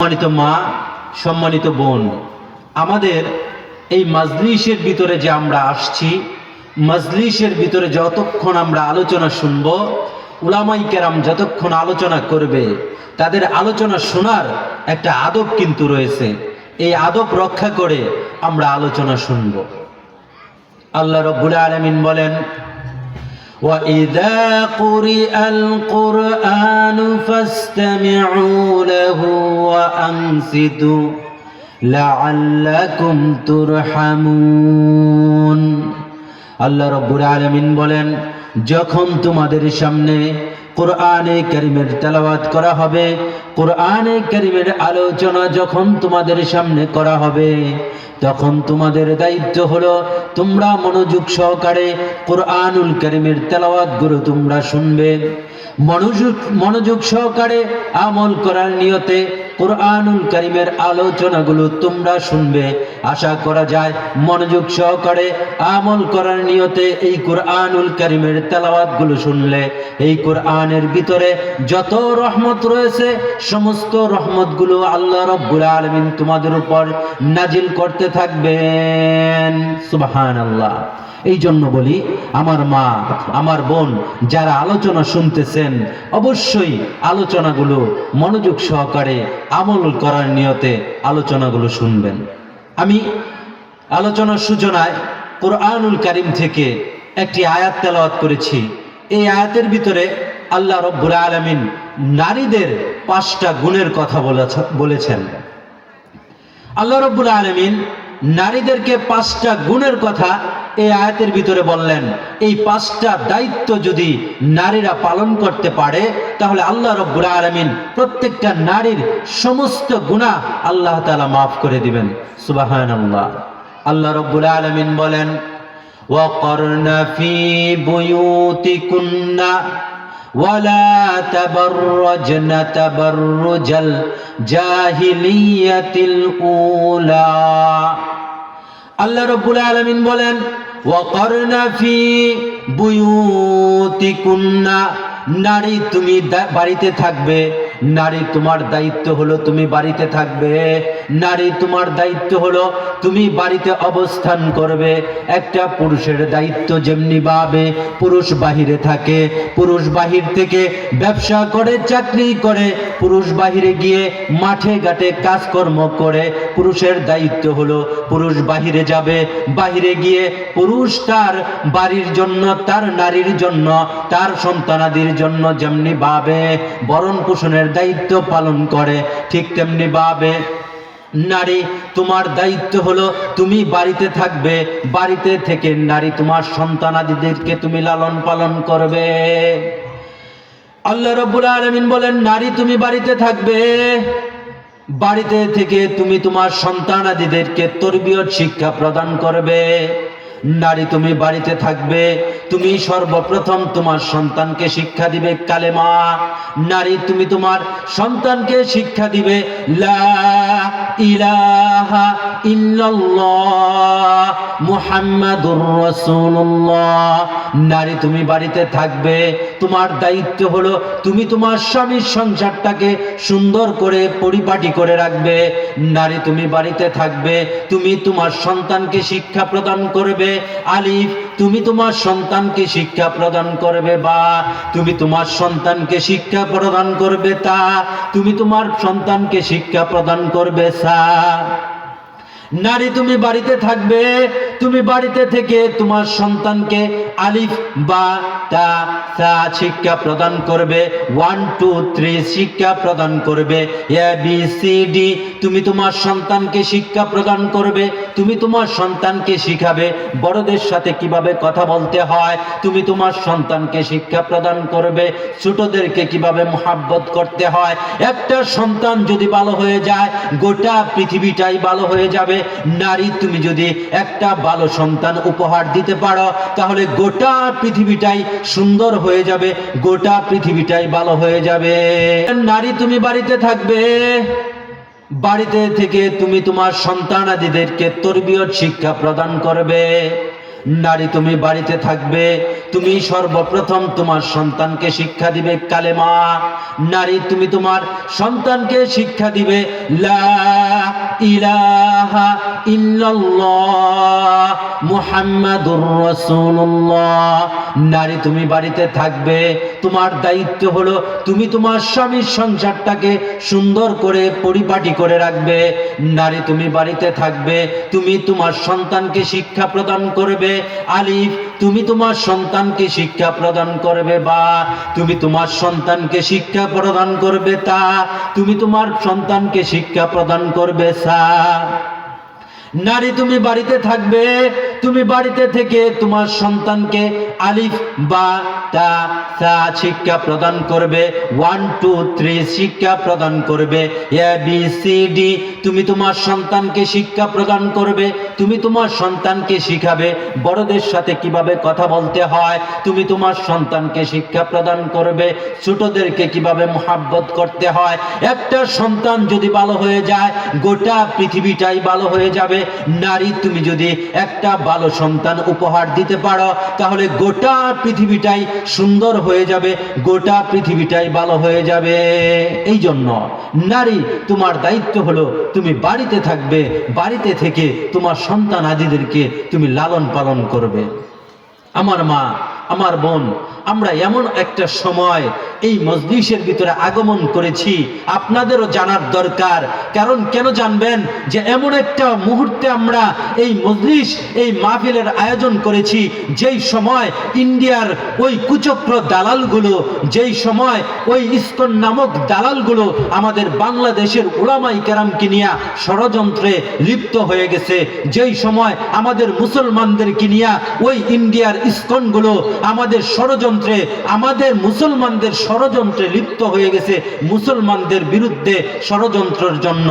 সম্মানিত মা, সম্মানিত বোন, আমাদের এই মাজলিসের ভিতরে যে আমরা আসছি মাজলিসের ভিতরে যতক্ষণ আমরা আলোচনা শুনব, উলামাই কেরাম যতক্ষণ আলোচনা করবে, তাদের আলোচনা শোনার একটা আদব কিন্তু রয়েছে। এই আদব রক্ষা করে আমরা আলোচনা শুনব। আল্লাহ রব্বুল আলমিন বলেন وإذا قرئ القرآن فاستمعوا له وأنصتوا لعلكم ترحمون আল্লাহ রব্বুল আলামিন বলেন যখন তোমাদের সামনে কোরআনে করিমের তেলাওয়াত করা হবে। কোরআনে কারিমের আলোচনা যখন তোমাদের সামনে করা হবে, তখন তোমাদের দায়িত্ব হলো তোমরা মনোযোগ সহকারে কোরআনুল কারিমের তেলাওয়াতগুলো তোমরা শুনবে। মনোযোগ মনোযোগ সহকারে আমল করার নিয়তে কোরআনুল কারিমের আলোচনাগুলো তোমরা শুনবে। আশা করা যায় মনোযোগ সহকারে আমল করার নিয়তে এই কোরআনুল কারিমের তেলাওয়াতগুলো শুনলে। এই কোরআনের ভিতরে যত রহমত রয়েছে, সমস্ত রহমতগুলো আল্লাহ রব্বুল আলমিন তোমাদের উপর নাজিল করতে থাকবেন। সুবাহান আল্লাহ এই জন্য বলি, আমার মা, আমার বোন, যারা আলোচনা শুনতেছেন, অবশ্যই আলোচনাগুলো মনোযোগ সহকারে আমল করার নিয়তে আলোচনাগুলো শুনবেন। আমি আলোচনার সূচনায় কোরআনুল কারিম থেকে একটি আয়াত তেলাওয়াত করেছি। এই আয়াতের ভিতরে আল্লাহ রব্বুল আলমিন নারীদের পাঁচটা গুণের কথা বলেছ- বলেছেন। আল্লাহ রব্বুল আলমিন নারীদেরকে পাঁচটা গুণের কথা এই আয়াতের ভিতরে বললেন এই পাঁচটা দায়িত্ব যদি নারীরা পালন করতে পারে তাহলে আল্লাহ রব্বুল আলমিন প্রত্যেকটা নারীর সমস্ত গুণা আল্লাহ তালা মাফ করে দিবেন সুবাহান আল্লাহ আল্লাহ রব্বুল আলমিন বলেন وقرن في بيوتكن ولا تبرجن تبرج الجاهلية الأولى আল্লাহ রব্বুল আলমিন বলেন ওয়াকরনাফি বুয়ুতিকুন্না। নারী তুমি বাড়িতে থাকবে, নারী তোমার দায়িত্ব হলো তুমি বাড়িতে থাকবে। নারী তোমার দায়িত্ব হলো তুমি বাড়িতে অবস্থান করবে। একটা পুরুষের দায়িত্ব যেমনি ভাবে পুরুষ বাহিরে থাকে, পুরুষ বাহির থেকে ব্যবসা করে, চাকরি করে, পুরুষ বাহিরে গিয়ে মাঠে ঘাটে কাজকর্ম করে, পুরুষের দায়িত্ব হলো পুরুষ বাহিরে যাবে, বাহিরে গিয়ে পুরুষ তার বাড়ির জন্য, তার নারীর জন্য, তার সন্তানাদির জন্য যেমনি ভাবে বরণ পোষণের দায়িত্ব পালন করে, ঠিক তেমনি ভাবে নারী, তোমার দায়িত্ব হলো তুমি বাড়িতে থাকবে, বাড়িতে থেকে নারী তোমার সন্তানাদিদেরকে তুমি লালন পালন করবে। আল্লাহ রব্বুল আলমিন বলেন, নারী তুমি বাড়িতে থাকবে, বাড়িতে থেকে তুমি তোমার সন্তানাদিদেরকে তরবিয়ত শিক্ষা প্রদান করবে। নারী তুমি বাড়িতে থাকবে, তুমি সর্বপ্রথম তোমার সন্তানকে শিক্ষা দিবে কালেমা। নারী তুমি তোমার সন্তানকে শিক্ষা দিবে, লা ইলাহা ইল্লাল্লাহ মুহাম্মাদুর রাসূলুল্লাহ। নারী তুমি বাড়িতে থাকবে, তোমার দায়িত্ব হলো তুমি তোমার স্বামীর সংসারটাকে সুন্দর করে পরিপাটি করে রাখবে। নারী তুমি বাড়িতে থাকবে, তুমি তোমার সন্তানকে শিক্ষা প্রদান করবে। আলিফ তুমি তোমার সন্তানকে শিক্ষা প্রদান করবে বা তুমি তোমার সন্তানকে শিক্ষা প্রদান করবে তা তুমি তোমার সন্তানকে শিক্ষা প্রদান করবে সা নারী তুমি বাড়িতে থাকবে, তুমি বাড়িতে থেকে তোমার সন্তানকে আলিফ, বা, তা তা শিক্ষা প্রদান করবে। ওয়ান, টু, থ্রি শিক্ষা প্রদান করবে। এ, বি, সি, ডি, তুমি তোমার সন্তানকে শিক্ষা প্রদান করবে। তুমি তোমার সন্তানকে শিখাবে। বড়দের সাথে কীভাবে কথা বলতে হয়, তুমি তোমার সন্তানকে শিক্ষা প্রদান করবে। ছোটদেরকে কীভাবে মোহাব্বত করতে হয়। একটা সন্তান যদি ভালো হয়ে যায়, গোটা পৃথিবীটাই ভালো হয়ে যাবে। নারী, তুমি যদি একটা ভালো সন্তান উপহার দিতে পারো, তাহলে গোটা পৃথিবীটাই সুন্দর হয়ে যাবে, গোটা পৃথিবীটাই ভালো হয়ে যাবে। নারী তুমি বাড়িতে থাকবে, বাড়িতে থেকে তুমি তোমার সন্তানাদিদেরকে তরবিয়ত শিক্ষা প্রদান করবে। নারী তুমি বাড়িতে থাকবে, তুমি সর্বপ্রথম তোমার সন্তানকে শিক্ষা দিবে কালেমা। নারী তুমি তোমার সন্তানকে শিক্ষা দিবে নারী তুমি বাড়িতে থাকবে, তোমার দায়িত্ব হলো তুমি তোমার স্বামীর সংসারটাকে সুন্দর করে পরিপাটি করে রাখবে। নারী তুমি বাড়িতে থাকবে, তুমি তোমার সন্তানকে শিক্ষা প্রদান করবে আলিফ, তুমি তোমার সন্তানকে শিক্ষা প্রদান করবে বা তুমি তোমার সন্তানকে শিক্ষা প্রদান করবে তা, তুমি তোমার সন্তানকে শিক্ষা প্রদান করবে সা। নারী তুমি বাড়িতে থাকবে, তুমি বাড়িতে থেকে তোমার সন্তানকে আলিফ বা তা তা শিক্ষা প্রদান করবে ওয়ান টু থ্রি শিক্ষা প্রদান করবে এ বি সি ডি তুমি তোমার সন্তানকে শিক্ষা প্রদান করবে, তুমি তোমার সন্তানকে শিখাবে, বড়দের সাথে কীভাবে কথা বলতে হয়, তুমি তোমার সন্তানকে শিক্ষা প্রদান করবে, ছোটদেরকে কীভাবে মোহাব্বত করতে হয়, একটা সন্তান যদি ভালো হয়ে যায়, গোটা পৃথিবীটাই ভালো হয়ে যাবে নারী, তুমি যদি একটা ভালো সন্তান উপহার দিতে পারো, তাহলে গোটা পৃথিবীটাই সুন্দর হয়ে যাবে, গোটা পৃথিবীটাই ভালো হয়ে যাবে। এই জন্য নারী, তোমার দায়িত্ব হলো তুমি বাড়িতে থাকবে, বাড়িতে থেকে তোমার সন্তান আদিদেরকে তুমি লালন পালন করবে। আমার মা, আমার বোন আমরা এমন একটা সময় এই মজলিসের ভিতরে আগমন করেছি। আপনাদেরও জানার দরকার। কারণ কেন জানবেন যে এমন একটা মুহূর্তে আমরা এই মজলিস, এই মাহফিলের আয়োজন করেছি, যেই সময় ইন্ডিয়ার ওই কুচক্র দালালগুলো, যেই সময় ওই ইস্কন নামক দালালগুলো আমাদের বাংলাদেশের ওলামাই কেরামকে নিয়ে ষড়যন্ত্রে লিপ্ত হয়ে গেছে, যেই সময় আমাদের মুসলমানদেরকে নিয়ে ওই ইন্ডিয়ার ইস্কনগুলো আমাদের ষড়যন্ত্রে আমাদের মুসলমানদের ষড়যন্ত্রে লিপ্ত হয়ে গেছে মুসলমানদের বিরুদ্ধে ষড়যন্ত্রের জন্য।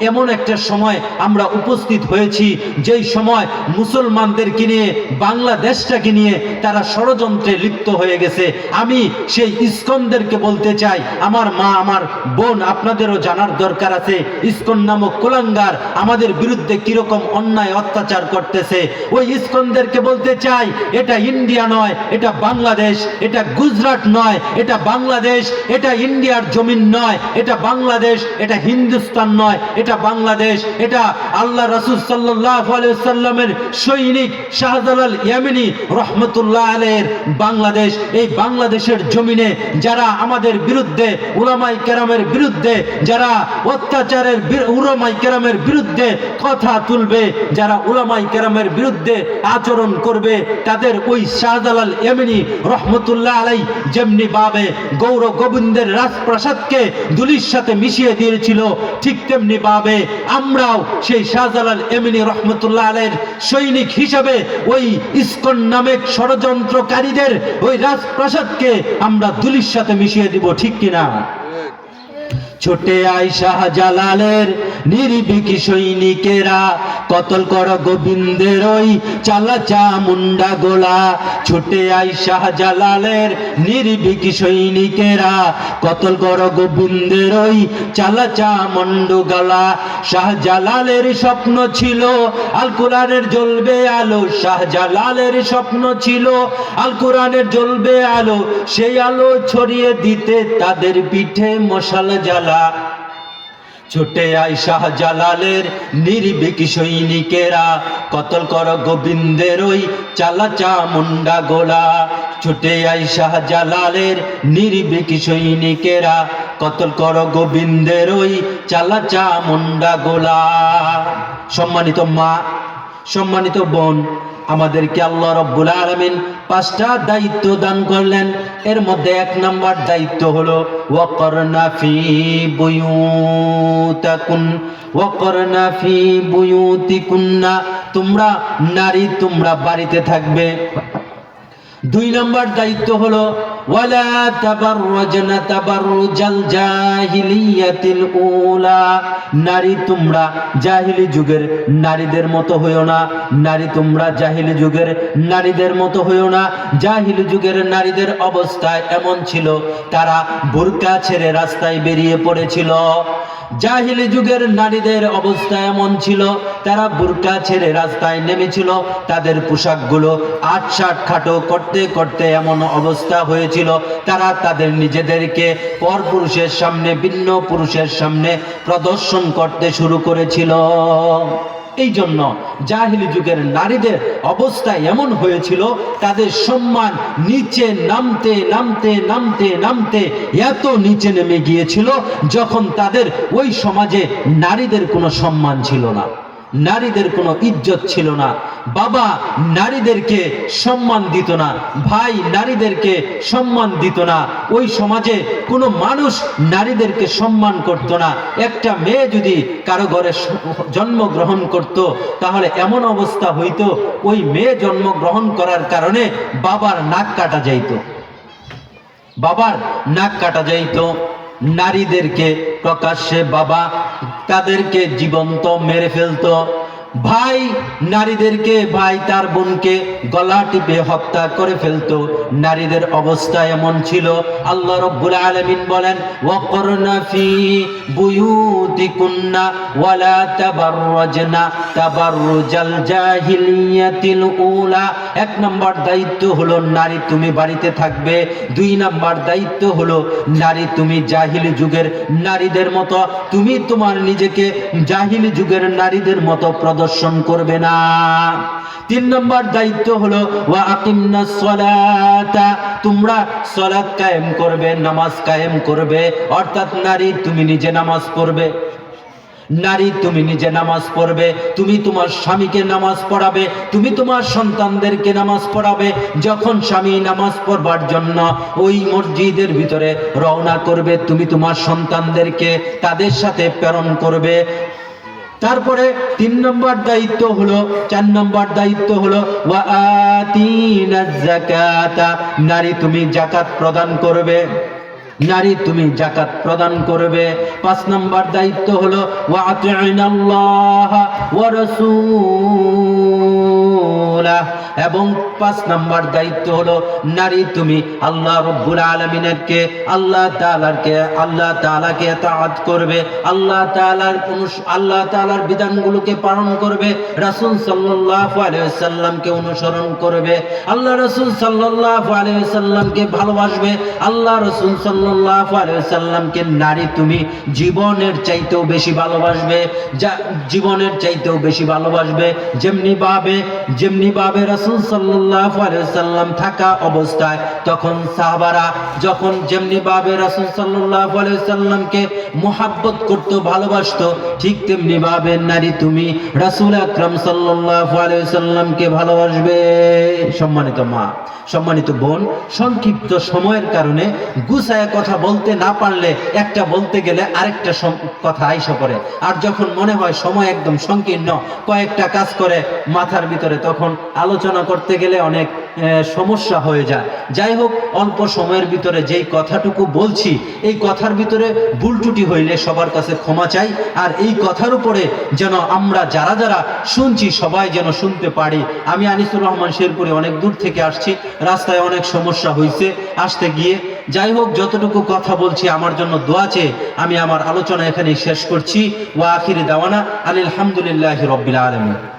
এমন একটা সময় আমরা উপস্থিত হয়েছি, যেই সময় মুসলমানদেরকে নিয়ে, বাংলাদেশটাকে নিয়ে তারা ষড়যন্ত্রে লিপ্ত হয়ে গেছে। আমি সেই ইস্কনদেরকে বলতে চাই, আমার মা, আমার বোন, আপনাদেরও জানার দরকার আছে, ইস্কন নামক কুলাঙ্গার আমাদের বিরুদ্ধে কীরকম অন্যায় অত্যাচার করতেছে। ওই ইস্কনদেরকে বলতে চাই, এটা ইন্ডিয়া নয়, এটা বাংলাদেশ, এটা গুজরাট নয়, এটা বাংলাদেশ, এটা ইন্ডিয়ার জমিন নয়, এটা বাংলাদেশ, এটা হিন্দুস্তান নয় এটা বাংলাদেশ, এটা আল্লাহ রাসুল সাল্লাহ সৈনিক শাহজালাল ইয়ামিনী রহমতুল্লাহ আলের বাংলাদেশ। এই বাংলাদেশের জমিনে যারা আমাদের বিরুদ্ধে উলামাই কেরামের বিরুদ্ধে, যারা অত্যাচারের উলামাই কেরামের বিরুদ্ধে কথা তুলবে, যারা উলামাই কেরামের বিরুদ্ধে আচরণ করবে, তাদের ওই শাহজালাল এমনি রহমতুল্লাহ আলাই যেমনি ভাবে গৌর গোবিন্দের রাজপ্রাসাদকে দুলির সাথে মিশিয়ে দিয়েছিল, ঠিক তেমনি ভাবে আমরাও সেই শাহজালাল এমিনি রহমতুল্লাহ আলের সৈনিক হিসাবে ওই ইস্কন নামের ষড়যন্ত্রকারীদের ওই রাজপ্রাসাদকে আমরা দুলির সাথে মিশিয়ে দিব, ঠিক কিনা? ছোটে আই শাহজালালের নির্বিকি সৈনিকেরা, কতল কর গোবিন্দের ওই চালাচা মুন্ডা গোলা। ছোটে আই শাহজালালের নির্বিকি সৈনিকেরা, কতল কর গোবিন্দের ওই চালাচা মন্ড গলা। শাহজালালের স্বপ্ন ছিল আল কোরআনের জ্বলবে আলো, শাহজালালের স্বপ্ন ছিল আল কোরআনের জ্বলবে আলো। সেই আলো ছড়িয়ে দিতে তাদের পিঠে মশাল জ্বালা। ছোটে আই শাহজালালের নির্বিক সৈনিকেরা, কতল কর গোবিন্দের ওই চালাচা মুন্ডা গোলা। ছোটে আই শাহজালালের নির্বিক সৈনিকেরা, কতল কর গোবিন্দের ওই চালাচা মুন্ডা গোলা। সম্মানিত মা, সম্মানিত বোন আমাদেরকে আল্লাহ রব্বুল আলমিন পাঁচটা দায়িত্ব দান করলেন। এর মধ্যে এক নম্বর দায়িত্ব হলো, ওয়াকরনা ফি বুয়ুতাকুন, ওয়াকরনা ফি বুয়ুতিকুন্না। তোমরা নারী, তোমরা বাড়িতে থাকবে। দুই নম্বর দায়িত্ব হলো, ওয়ালা তাবাররুজাল জাহিলিয়াতিল উলা। নারী তোমরা জাহিলি যুগের নারীদের মতো না, নারী তোমরা জাহিলি যুগের নারীদের মতো না। জাহিলি যুগের নারীদের অবস্থায় এমন ছিল, তারা বোরকা ছেড়ে রাস্তায় বেরিয়ে পড়েছিল। জাহিলি যুগের নারীদের অবস্থা এমন ছিল, তারা বুরকা ছেড়ে রাস্তায় নেমেছিল, তাদের পোশাকগুলো আটসাট খাটো করতে করতে এমন অবস্থা হয়েছিল। তারা তাদের নিজেদেরকে পর পুরুষের সামনে, ভিন্ন পুরুষের সামনে প্রদর্শন করতে শুরু করেছিল। এই জন্য জাহিলি যুগের নারীদের অবস্থা এমন হয়েছিল, তাদের সম্মান নিচে নামতে নামতে নামতে নামতে এত নিচে নেমে গিয়েছিল, যখন তাদের ওই সমাজে নারীদের কোনো সম্মান ছিল না। নারীদের কোনো ইজ্জত ছিল না। বাবা নারীদেরকে সম্মান দিত না, ভাই নারীদেরকে সম্মান দিত না। ওই সমাজে কোনো মানুষ নারীদেরকে সম্মান করত না। একটা মেয়ে যদি কারও ঘরে জন্মগ্রহণ করত, তাহলে এমন অবস্থা হইতো, ওই মেয়ে জন্মগ্রহণ করার কারণে বাবার নাক কাটা যাইত। বাবার নাক কাটা যাইতো। নারীদেরকে প্রকাশ্যে বাবা তাদেরকে জীবন্ত মেরে ফেলতো। ভাই নারীদেরকে, ভাই তার বোনকে গলা টিপে হত্যা করে ফেলতো। নারীদের অবস্থা এমন ছিল। আল্লাহ রব্বুল আলামিন বলেন, ওয়াকরনা ফি বুয়ুতিকুন্না ওয়ালা তাবাররাজনা তাবাররুজাল জাহিলিয়াতিল উলা। এক নম্বর দায়িত্ব হলো, নারী তুমি বাড়িতে থাকবে। দুই নম্বর দায়িত্ব হলো, নারী তুমি জাহিলি যুগের নারীদের মতো। তুমি তোমার নিজেকে জাহিলি যুগের নারীদের মতো প্রদর্শন করবে না। তিন নম্বর দায়িত্ব হলো, ওয়া আকিমনাস সালাতা তোমরা সালাত কায়েম করবে, নামাজ কায়েম করবে। অর্থাৎ নারী, তুমি নিজে নামাজ পড়বে। নারী, তুমি নিজে নামাজ পড়বে। তুমি তোমার স্বামীকে নামাজ পড়াবে। তুমি তোমার সন্তানদেরকে নামাজ পড়াবে। যখন স্বামী নামাজ পড়বার জন্য ওই মসজিদের ভিতরে রওনা করবে, তুমি তোমার সন্তানদেরকে তাদের সাথে প্রেরণ করবে। তারপরে তিন নম্বর দায়িত্ব হলো, চার নম্বর দায়িত্ব হলো নারী তুমি জাকাত প্রদান করবে। নারী তুমি জাকাত প্রদান করবে। পাঁচ নম্বর দায়িত্ব হলো, ওয়া এবং পাঁচ নম্বর দায়িত্ব হলো, নারী তুমি আল্লাহ রব্বুল আলমিনেরকে আল্লাহ তাআলাকে আল্লাহ তাআলাকে তাআত করবে, আল্লাহ অনুস- আল্লাহ তাআলার বিধানগুলোকে পালন করবে, রাসূল সাল্লাল্লাহু আলাইহি সাল্লামকে অনুসরণ করবে, আল্লাহ রাসূল সাল্লাল্লাহু আলাইহি সাল্লামকে ভালোবাসবে, আল্লাহ রাসূল সাল্লাল্লাহু আলাইহি সাল্লামকে নারী তুমি জীবনের চাইতেও বেশি ভালোবাসবে, যা, জীবনের চাইতেও বেশি ভালোবাসবে, যেমনি ভাবে যেমনি ভাবে রাসূল সাল্লাল্লাহু আলাইহি সাল্লাম থাকা অবস্থায় তখন সাহাবারা যখন যেমনি ভাবে রাসূল আলাইহি সাল্লামকে মোহাব্বত করত, ভালোবাসতো, ঠিক তেমনি ভাবে নারী তুমি রাসূল আকরাম আলাইহি সাল্লামকে ভালোবাসবে। সম্মানিত মা, সম্মানিত বোন, সংক্ষিপ্ত সময়ের কারণে গুছায় কথা বলতে না পারলে একটা বলতে গেলে আরেকটা কথা আইসা পড়ে। আর যখন মনে হয় সময় একদম সংকীর্ণ, কয়েকটা কাজ করে মাথার ভিতরে তখন আলোচনা করতে গেলে অনেক সমস্যা হয়ে যায়। যাই হোক, অল্প সময়ের ভিতরে যেই কথাটুকু বলছি, এই কথার ভিতরে ভুল ত্রুটি হইলে সবার কাছে ক্ষমা চাই। আর এই কথার উপরে যেন আমরা যারা যারা শুনছি, সবাই যেন শুনতে পারি। আমি আনিসুর রহমান শেরপুরে অনেক দূর থেকে আসছি, রাস্তায় অনেক সমস্যা হয়েছে আসতে গিয়ে। যাই হোক, যতটুকু কথা বলছি, আমার জন্য দোয়া চেয়ে আমি আমার আলোচনা এখানে শেষ করছি। ওয়া আখিরি দাওয়ানা আলহামদুলিল্লাহ রব্বিল আলমী